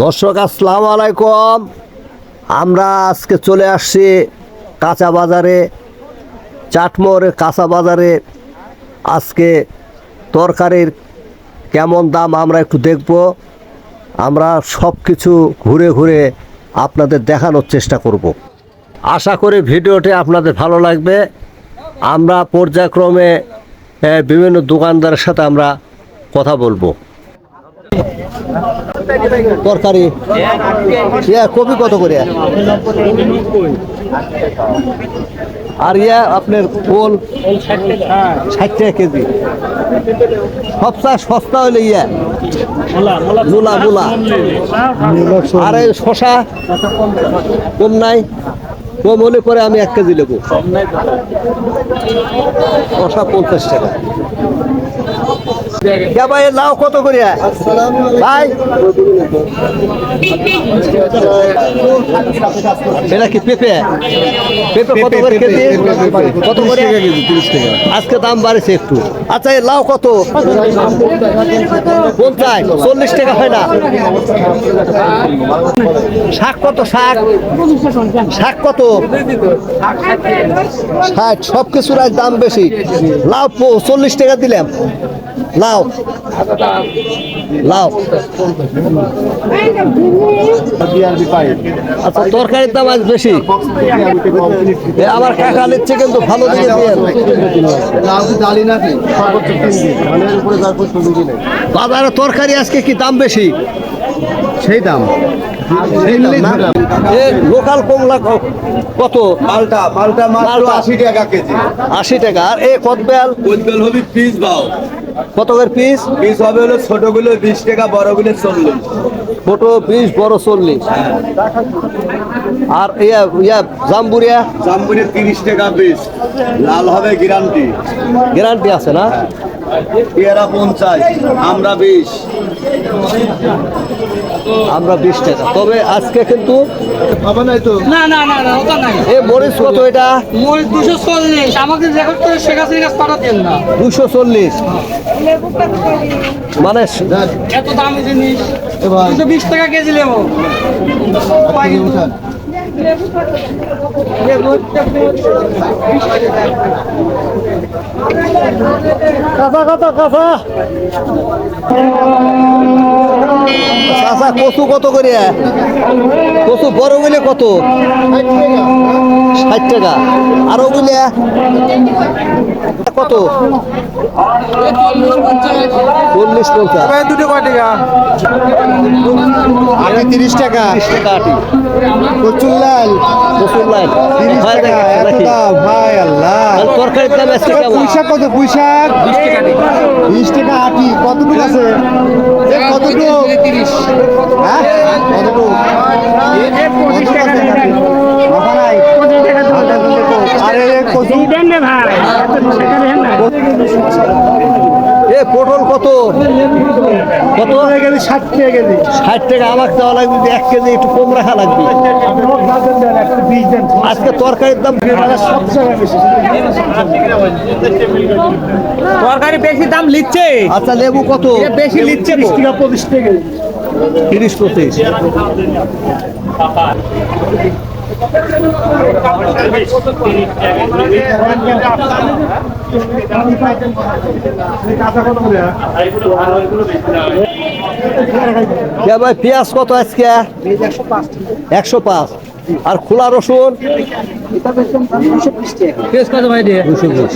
দর্শক, আসসালামু আলাইকুম। আমরা আজকে চলে আসছি কাঁচা বাজারে চাটমোড় কাঁচা বাজারে। আজকে তরকারির কেমন দাম আমরা একটু দেখব। আমরা সব কিছু ঘুরে ঘুরে আপনাদের দেখানোর চেষ্টা করব। আশা করি ভিডিওটি আপনাদের ভালো লাগবে। আমরা পর্যায়ক্রমে বিভিন্ন দোকানদারের সাথে আমরা কথা বলব। তরকারি। ইয়া কপি কত করে? আর ইয়া আপনার ওল? ষাট টাকা কেজি। সবচেয়ে সস্তা হলে ইয়া? মূলা মূলা। আর এই শশা কম নাই? কম হলে পরে আমি এক কেজি নেব। শশা পঞ্চাশ টাকা। ভাই লাউ কত করে? ভাই। এটা কি পেঁপে? পেঁপে কত করে কেজি? কত করে? আজকে দাম বাড়ছে একটু। আচ্ছা এই লাউ কত? পঞ্চাশ চল্লিশ টাকা হয় না? শাক কত শাক? শাক কত? ষাট সব কিছুর দাম বেশি। লাউ চল্লিশ টাকা দিলাম। লাউ লাউ আচ্ছা তরকারির দাম আজ বেশি। এ আমার কাকা নিচ্ছে কিন্তু ভালো দিকে দিয়ে। বাজারে তরকারি আজকে কি দাম বেশি? সেই দাম। এ লোকাল কমলা কত? মালটা মালটা মালটা। আশি টাকা কেজি। আশি টাকা। আর এ কদবেল? উজ্জ্বল হবে পিস বাও। কত করে পিস পিস হবে হলো ছোটগুলো বিশ টাকা বড়গুলো চল্লিশ। ছোট বিশ বড় চল্লিশ। আর ইয়া ইয়া জাম্বুরিয়া? জাম্বুরি তিরিশ টাকা পিস লাল হবে গ্যারান্টি গ্যারান্টি আছে না? পেয়ারা পঞ্চাশ আমরা বিশ। আমরা বিশ টাকা। তবে আজকে কিন্তু হবে নাই তো? না না না না ওটা নাই। এ মরিচ কত এটা? মরিচ দুশো চল্লিশ। আমাকে রেকর্ড করে শেখ হাসিনা কাছে পাঠাতেন না। দুশো চল্লিশ। মানে এত দামি জিনিস। দুশো বিশ টাকা কেজি নেব। কাঁচা কাঁচা কাঁচা। কাঁচা কচু কত করে? কচু বড় গুলে কত? ষাট টাকা। আর ওগুলো কত? চল্লিশ পঞ্চাশ। দুটো কয় টাকা? তিরিশ টাকা। তিরিশ টাকা আটি। কচুর লাল। কচুর লাইন তিরিশ টাকা ভাই আল্লাহ। তরকারির দাম আজকে কেমন? পুঁইশাক কত? পুঁইশাক? বিশ টাকা আটি। কতটুকু আছে? কতটুকু? হ্যাঁ কচু এ পটল কত? কত? গেলে ষাট টাকা কেজি ষাট টাকা আমাকে দেওয়া লাগবে এক কেজি একটু কম রাখা লাগবে। আজকে তরকারির দাম তরকারি বেশি দাম লিখছে আচ্ছা লেবু কত? বেশি লিখছে তো। তিরিশ পঁচিশ ভাই পেঁয়াজ কত আজকে? একশো পাঁচ। আর খোলা রসুন? পেঁয়াজ কত ভাই দিয়ে? দুশো বিশ।